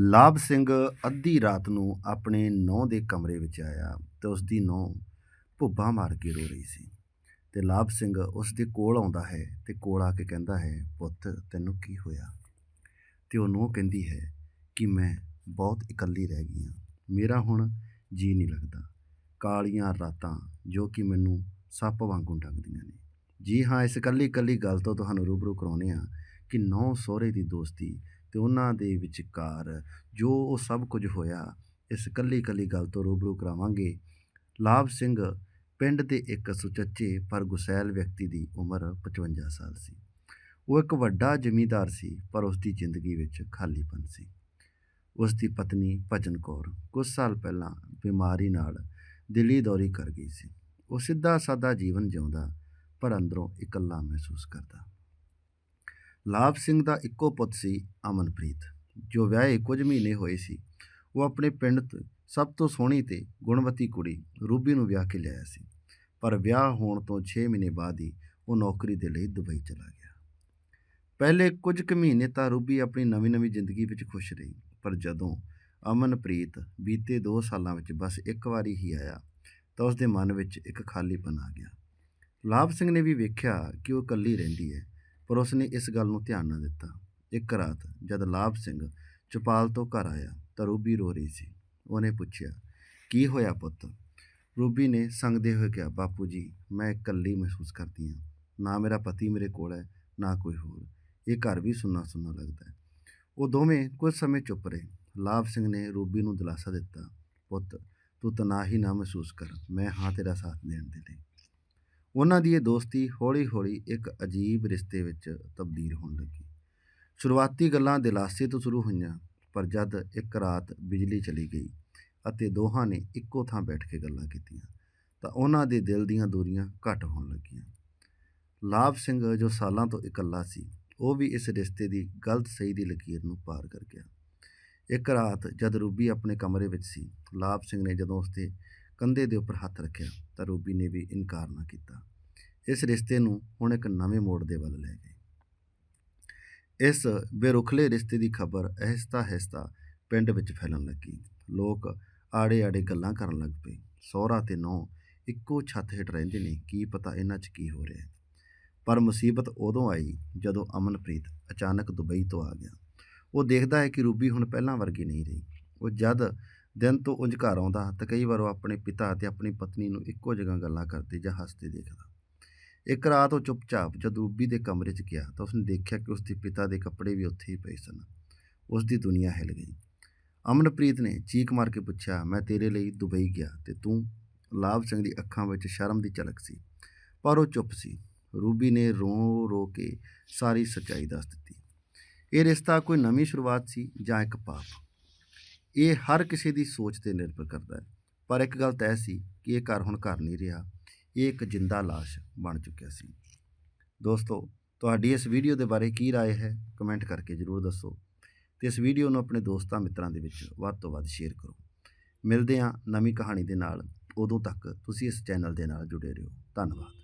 ਲਾਭ ਸਿੰਘ ਅੱਧੀ ਰਾਤ ਨੂੰ ਆਪਣੇ ਨੌਂ ਦੇ ਕਮਰੇ ਵਿੱਚ ਆਇਆ ਤੇ ਉਸ ਦੀ ਨੌਂ ਭੁੱਬਾਂ ਮਾਰ ਕੇ ਰੋ ਰਹੀ ਸੀ ਤੇ ਲਾਭ ਸਿੰਘ ਉਸ ਦੇ ਕੋਲ ਆਉਂਦਾ ਹੈ ਤੇ ਕੋਲ ਆ ਕੇ ਕਹਿੰਦਾ ਹੈ, ਪੁੱਤ, ਤੈਨੂੰ ਕੀ ਹੋਇਆ? ਤੇ ਉਹ ਨੂੰਹ ਕਹਿੰਦੀ ਹੈ ਕਿ ਮੈਂ ਬਹੁਤ ਇਕੱਲੀ ਰਹਿ ਗਈ ਹਾਂ, ਮੇਰਾ ਹੁਣ ਜੀ ਨਹੀਂ ਲੱਗਦਾ, ਕਾਲੀਆਂ ਰਾਤਾਂ ਜੋ ਕਿ ਮੈਨੂੰ ਸੱਪ ਵਾਂਗੂ ਡੰਗਦੀਆਂ ਨੇ। ਜੀ ਹਾਂ, ਇਸ ਇਕੱਲੀ ਇਕੱਲੀ ਗੱਲ ਤੋਂ ਤੁਹਾਨੂੰ ਰੂਬਰੂ ਕਰਾਉਂਦੇ ਹਾਂ ਕਿ ਨੌ ਸਹੁਰੇ ਦੀ ਦੋਸਤੀ ਅਤੇ ਉਹਨਾਂ ਦੇ ਵਿਚਕਾਰ ਜੋ ਉਹ ਸਭ ਕੁਝ ਹੋਇਆ, ਇਸ ਇਕੱਲੀ ਇਕੱਲੀ ਗੱਲ ਤੋਂ ਰੂਬਰੂ ਕਰਾਵਾਂਗੇ। ਲਾਭ ਸਿੰਘ ਪਿੰਡ ਦੇ ਇੱਕ ਸੁਚੱਜੇ ਪਰ ਗੁਸੈਲ ਵਿਅਕਤੀ ਦੀ ਉਮਰ 55 ਸਾਲ ਸੀ। ਉਹ ਇੱਕ ਵੱਡਾ ਜ਼ਮੀਂਦਾਰ ਸੀ, ਪਰ ਉਸ ਦੀ ਜ਼ਿੰਦਗੀ ਵਿੱਚ ਖਾਲੀਪਨ ਸੀ। ਉਸ ਦੀ ਪਤਨੀ ਭਜਨ ਕੌਰ ਕੁਝ ਸਾਲ ਪਹਿਲਾਂ ਬਿਮਾਰੀ ਨਾਲ ਦਿੱਲੀ ਦੌਰੀ ਕਰ ਗਈ ਸੀ। ਉਹ ਸਿੱਧਾ ਸਾਦਾ ਜੀਵਨ ਜਿਉਂਦਾ, ਪਰ ਅੰਦਰੋਂ ਇਕੱਲਾ ਮਹਿਸੂਸ ਕਰਦਾ। ਲਾਭ ਸਿੰਘ ਦਾ ਇੱਕੋ ਪੁੱਤ ਸੀ ਅਮਨਪ੍ਰੀਤ, ਜੋ ਵਿਆਹੇ ਕੁਝ ਮਹੀਨੇ ਹੋਏ ਸੀ। ਉਹ ਆਪਣੇ ਪਿੰਡ ਤੋਂ, ਸਭ ਤੋਂ ਸੋਹਣੀ ਤੇ ਗੁਣਵਤੀ ਕੁੜੀ ਰੂਬੀ ਨੂੰ ਵਿਆਹ ਕੇ ਲਿਆਇਆ ਸੀ। ਪਰ ਵਿਆਹ ਹੋਣ ਤੋਂ 6 ਮਹੀਨੇ ਬਾਅਦ ਹੀ ਉਹ ਨੌਕਰੀ ਦੇ ਲਈ ਦੁਬਈ ਚਲਾ ਗਿਆ। ਪਹਿਲੇ ਕੁਝ ਕੁ ਮਹੀਨੇ ਤਾਂ ਰੂਬੀ ਆਪਣੀ ਨਵੀਂ-ਨਵੀਂ ਜ਼ਿੰਦਗੀ ਵਿੱਚ ਖੁਸ਼ ਰਹੀ, ਪਰ ਜਦੋਂ ਅਮਨਪ੍ਰੀਤ ਬੀਤੇ 2 ਸਾਲਾਂ ਵਿੱਚ ਬਸ ਇੱਕ ਵਾਰੀ ਹੀ ਆਇਆ, ਤਾਂ ਉਸ ਦੇ ਮਨ ਵਿੱਚ ਇੱਕ ਖਾਲੀਪਨ ਆ ਗਿਆ। ਲਾਭ ਸਿੰਘ ਨੇ ਵੀ ਵੇਖਿਆ ਕਿ ਉਹ ਇਕੱਲੀ ਰਹਿੰਦੀ ਹੈ। ਪਰ ਉਸ ਨੇ ਇਸ ਗੱਲ ਨੂੰ ਧਿਆਨ ਨਾ ਦਿੱਤਾ। ਇੱਕ ਰਾਤ ਜਦ ਲਾਭ ਸਿੰਘ ਚੁਪਾਲ ਤੋਂ ਘਰ ਆਇਆ ਤਾਂ ਰੂਬੀ ਰੋ ਰਹੀ ਸੀ। ਉਹਨੇ ਪੁੱਛਿਆ, ਕੀ ਹੋਇਆ ਪੁੱਤ? ਰੂਬੀ ਨੇ ਸੰਗਦੇ ਹੋਏ ਕਿਹਾ, ਬਾਪੂ ਜੀ, ਮੈਂ ਇਕੱਲੀ ਮਹਿਸੂਸ ਕਰਦੀ ਹਾਂ। ਨਾ ਮੇਰਾ ਪਤੀ ਮੇਰੇ ਕੋਲ ਹੈ, ਨਾ ਕੋਈ ਹੋਰ। ਇਹ ਘਰ ਵੀ ਸੁੰਨਾ ਸੁੰਨਾ ਲੱਗਦਾ ਹੈ। ਉਹ ਦੋਵੇਂ ਕੁਝ ਸਮੇਂ ਚੁੱਪ ਰਹੇ। ਲਾਭ ਸਿੰਘ ਨੇ ਰੂਬੀ ਨੂੰ ਦਿਲਾਸਾ ਦਿੱਤਾ, ਪੁੱਤ, ਤੂੰ ਤਨਾਹੀ ਨਾ ਮਹਿਸੂਸ ਕਰ। ਮੈਂ ਹਾਂ ਤੇਰਾ ਸਾਥ ਦੇਣ ਦੇ ਲਈ। ਉਹਨਾਂ ਦੀ ਇਹ ਦੋਸਤੀ ਹੌਲੀ-ਹੌਲੀ ਇੱਕ ਅਜੀਬ ਰਿਸ਼ਤੇ ਵਿੱਚ ਤਬਦੀਲ ਹੋਣ ਲੱਗੀ। ਸ਼ੁਰੂਆਤੀ ਗੱਲਾਂ ਦਿਲਾਸੇ ਤੋਂ ਸ਼ੁਰੂ ਹੋਈਆਂ, ਪਰ ਜਦ ਇੱਕ ਰਾਤ ਬਿਜਲੀ ਚਲੀ ਗਈ ਅਤੇ ਦੋਹਾਂ ਨੇ ਇੱਕੋ ਥਾਂ ਬੈਠ ਕੇ ਗੱਲਾਂ ਕੀਤੀਆਂ, ਤਾਂ ਉਹਨਾਂ ਦੇ ਦਿਲ ਦੀਆਂ ਦੂਰੀਆਂ ਘਟ ਹੋਣ ਲੱਗੀਆਂ। ਲਾਭ ਸਿੰਘ ਜੋ ਸਾਲਾਂ ਤੋਂ ਇਕੱਲਾ ਸੀ, ਉਹ ਵੀ ਇਸ ਰਿਸ਼ਤੇ ਦੀ ਗਲਤ ਸਹੀ ਦੀ ਲਕੀਰ ਨੂੰ ਪਾਰ ਕਰ ਗਿਆ। ਇੱਕ ਰਾਤ ਜਦ ਰੂਬੀ ਆਪਣੇ ਕਮਰੇ ਵਿੱਚ ਸੀ, ਲਾਭ ਸਿੰਘ ਨੇ ਜਦੋਂ ਉਸਦੇ ਕੰਧੇ ਦੇ ਉੱਪਰ ਹੱਥ ਰੱਖਿਆ ਤਾਂ ਰੂਬੀ ਨੇ ਵੀ ਇਨਕਾਰ ਨਾ ਕੀਤਾ। ਇਸ ਰਿਸ਼ਤੇ ਨੂੰ ਹੁਣ ਇੱਕ ਨਵੇਂ ਮੋੜ ਦੇ ਵੱਲ ਲੈ ਗਏ ਇਸ ਬੇਰੁਖਲੇ ਰਿਸ਼ਤੇ ਦੀ ਖਬਰ ਅਹਿਸਤਾ-ਅਹਿਸਤਾ ਪਿੰਡ ਵਿੱਚ ਫੈਲਣ ਲੱਗੀ। ਲੋਕ ਆੜੇ-ਆੜੇ ਗੱਲਾਂ ਕਰਨ ਲੱਗ ਪਏ। ਸਹੁਰਾ ਤੇ ਨੌ ਇੱਕੋ ਛੱਤ ਹੇਠ ਰਹਿੰਦੇ ਨੇ, ਕੀ ਪਤਾ ਇਹਨਾਂ 'ਚ ਕੀ ਹੋ ਰਿਹਾ ਪਰ ਮੁਸੀਬਤ ਉਦੋਂ ਆਈ ਜਦੋਂ ਅਮਨਪ੍ਰੀਤ ਅਚਾਨਕ ਦੁਬਈ ਤੋਂ ਆ ਗਿਆ। ਉਹ ਦੇਖਦਾ ਹੈ ਕਿ ਰੂਬੀ ਹੁਣ ਪਹਿਲਾਂ ਵਰਗੀ ਨਹੀਂ ਰਹੀ। ਉਹ ਜਦ ਦਿਨ ਤੋਂ ਉਂਝ ਘਰ ਆਉਂਦਾ ਤਾਂ ਕਈ ਵਾਰ ਉਹ ਆਪਣੇ ਪਿਤਾ ਅਤੇ ਆਪਣੀ ਪਤਨੀ ਨੂੰ ਇੱਕੋ ਜਗ੍ਹਾ ਗੱਲਾਂ ਕਰਦੇ ਜਾਂ ਹੱਸਦੇ ਦੇਖਦਾ। ਇੱਕ ਰਾਤ ਉਹ ਚੁੱਪਚਾਪ ਜਦ ਰੂਬੀ ਦੇ ਕਮਰੇ 'ਚ ਗਿਆ ਤਾਂ ਉਸਨੇ ਦੇਖਿਆ ਕਿ ਉਸਦੇ ਪਿਤਾ ਦੇ ਕੱਪੜੇ ਵੀ ਉੱਥੇ ਹੀ ਪਏ ਸਨ। ਉਸ ਦੀ ਦੁਨੀਆ ਹਿੱਲ ਗਈ। ਅਮਨਪ੍ਰੀਤ ਨੇ ਚੀਕ ਮਾਰ ਕੇ ਪੁੱਛਿਆ, ਮੈਂ ਤੇਰੇ ਲਈ ਦੁਬਈ ਗਿਆ ਤੇ ਤੂੰ ਲਾਭ ਸਿੰਘ ਦੀ ਅੱਖਾਂ ਵਿੱਚ ਸ਼ਰਮ ਦੀ ਝਲਕ ਸੀ, ਪਰ ਉਹ ਚੁੱਪ ਸੀ। ਰੂਬੀ ਨੇ ਰੋ ਰੋ ਕੇ ਸਾਰੀ ਸੱਚਾਈ ਦੱਸ ਦਿੱਤੀ। ਇਹ ਰਿਸ਼ਤਾ ਕੋਈ ਨਵੀਂ ਸ਼ੁਰੂਆਤ ਸੀ ਜਾਂ ਇੱਕ ਪਾਪ? ਇਹ ਹਰ ਕਿਸੇ ਦੀ ਸੋਚ ਤੇ ਨਿਰਭਰ ਕਰਦਾ ਹੈ ਪਰ ਇੱਕ ਗੱਲ ਤੈਅ ਸੀ ਕਿ ਇਹ ਘਰ ਹੁਣ ਘਰ ਨਹੀਂ ਰਿਹਾ ਇਹ ਇੱਕ ਜਿੰਦਾ ਲਾਸ਼ ਬਣ ਚੁੱਕਿਆ ਸੀ ਦੋਸਤੋ ਤੁਹਾਡੀ ਇਸ ਵੀਡੀਓ ਦੇ ਬਾਰੇ ਕੀ رائے ਹੈ ਕਮੈਂਟ ਕਰਕੇ ਜਰੂਰ ਦੱਸੋ ਤੇ ਇਸ ਵੀਡੀਓ ਨੂੰ ਆਪਣੇ ਦੋਸਤਾਂ ਮਿੱਤਰਾਂ ਦੇ ਵਿੱਚ ਵੱਧ ਤੋਂ ਵੱਧ ਸ਼ੇਅਰ ਕਰੋ ਮਿਲਦੇ ਹਾਂ ਨਵੀਂ ਕਹਾਣੀ ਦੇ ਨਾਲ ਉਦੋਂ ਤੱਕ ਤੁਸੀਂ ਇਸ ਚੈਨਲ ਦੇ ਨਾਲ ਜੁੜੇ ਰਹੋ ਧੰਨਵਾਦ